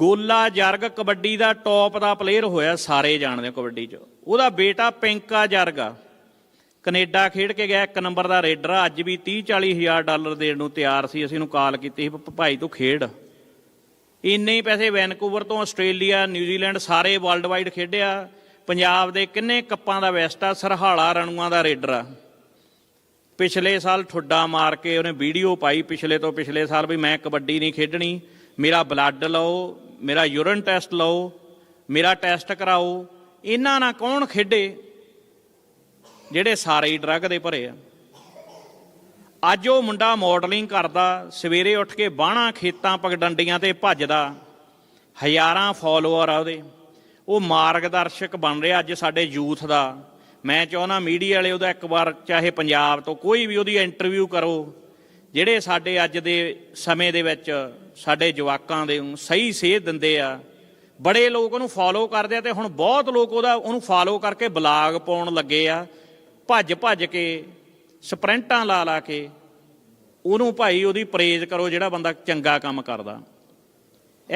ਗੋਲਾ ਜਰਗ ਕਬੱਡੀ ਦਾ ਟੌਪ ਦਾ ਪਲੇਅਰ ਹੋਇਆ ਸਾਰੇ ਜਾਣਦੇ ਹੋ ਕਬੱਡੀ 'ਚ। ਉਹਦਾ ਬੇਟਾ ਪਿੰਕਾ ਜਰਗ ਆ। ਕੈਨੇਡਾ ਖੇਡ ਕੇ ਗਿਆ, ਇੱਕ ਨੰਬਰ ਦਾ ਰੇਡਰ ਆ। ਅੱਜ ਵੀ 30 40 ਹਜ਼ਾਰ ਡਾਲਰ ਦੇਣ ਨੂੰ ਤਿਆਰ ਸੀ। ਅਸੀਂ ਉਹਨੂੰ ਕਾਲ ਕੀਤੀ ਸੀ ਵੀ ਭਾਈ ਤੂੰ ਖੇਡ। ਇੰਨੇ ਹੀ ਪੈਸੇ ਵੈਨਕੂਵਰ ਤੋਂ ਆਸਟ੍ਰੇਲੀਆ, ਨਿਊਜ਼ੀਲੈਂਡ ਸਾਰੇ ਵਰਲਡ ਵਾਈਡ ਖੇਡਿਆ। ਪੰਜਾਬ ਦੇ ਕਿੰਨੇ ਕੱਪਾਂ ਦਾ ਵੈਸਟ ਆ? ਸਰਹਾਲਾ ਰਣੂਆਂ ਦਾ ਰੇਡਰ ਆ। ਪਿਛਲੇ ਸਾਲ ਠੁੱਡਾ ਮਾਰ ਕੇ ਉਹਨੇ ਵੀਡੀਓ ਪਾਈ। ਪਿਛਲੇ ਤੋਂ ਪਿਛਲੇ ਸਾਲ ਵੀ ਮੈਂ ਕਬੱਡੀ ਨਹੀਂ ਖੇਡਣੀ। ਮੇਰਾ ਬਲੱਡ ਲਓ ਮੇਰਾ ਯੂਰਨ ਟੈਸਟ ਲਓ, ਮੇਰਾ ਟੈਸਟ ਕਰਾਓ, ਇਹਨਾਂ ਨਾਲ ਕੌਣ ਖੇਡੇ ਜਿਹੜੇ ਸਾਰੇ ਹੀ ਡਰੱਗ ਦੇ ਭਰੇ ਆ? ਅੱਜ ਉਹ ਮੁੰਡਾ ਮਾਡਲਿੰਗ ਕਰਦਾ, ਸਵੇਰੇ ਉੱਠ ਕੇ ਬਾਣਾ ਖੇਤਾਂ ਪਗਡੰਡੀਆਂ ਤੇ ਭੱਜਦਾ, ਹਜ਼ਾਰਾਂ ਫਾਲੋਅਰ ਆ ਉਹਦੇ। ਉਹ ਮਾਰਗਦਰਸ਼ਕ ਬਣ ਰਿਹਾ ਅੱਜ ਸਾਡੇ ਯੂਥ ਦਾ। ਮੈਂ ਚਾਹੁੰਦਾ ਮੀਡੀਆ ਵਾਲੇ ਉਹਦਾ ਇੱਕ ਵਾਰ, ਚਾਹੇ ਪੰਜਾਬ ਤੋਂ ਕੋਈ ਵੀ ਉਹਦੀ ਇੰਟਰਵਿਊ ਕਰੋ। ਜਿਹੜੇ ਸਾਡੇ ਅੱਜ ਦੇ ਸਮੇਂ ਦੇ ਵਿੱਚ ਸਾਡੇ ਜਵਾਕਾਂ ਦੇ ਨੂੰ ਸਹੀ ਸੇਧ ਦਿੰਦੇ ਆ, ਬੜੇ ਲੋਕ ਉਹਨੂੰ ਫਾਲੋ ਕਰਦੇ ਆ ਤੇ ਹੁਣ ਬਹੁਤ ਲੋਕ ਉਹਦਾ, ਉਹਨੂੰ ਫਾਲੋ ਕਰਕੇ ਬਲਾਗ ਪਾਉਣ ਲੱਗੇ ਆ, ਭੱਜ ਭੱਜ ਕੇ ਸਪ੍ਰਿੰਟਾਂ ਲਾ ਲਾ ਕੇ ਉਹਨੂੰ ਭਾਈ ਉਹਦੀ ਪ੍ਰੇਜ਼ ਕਰੋ ਜਿਹੜਾ ਬੰਦਾ ਚੰਗਾ ਕੰਮ ਕਰਦਾ।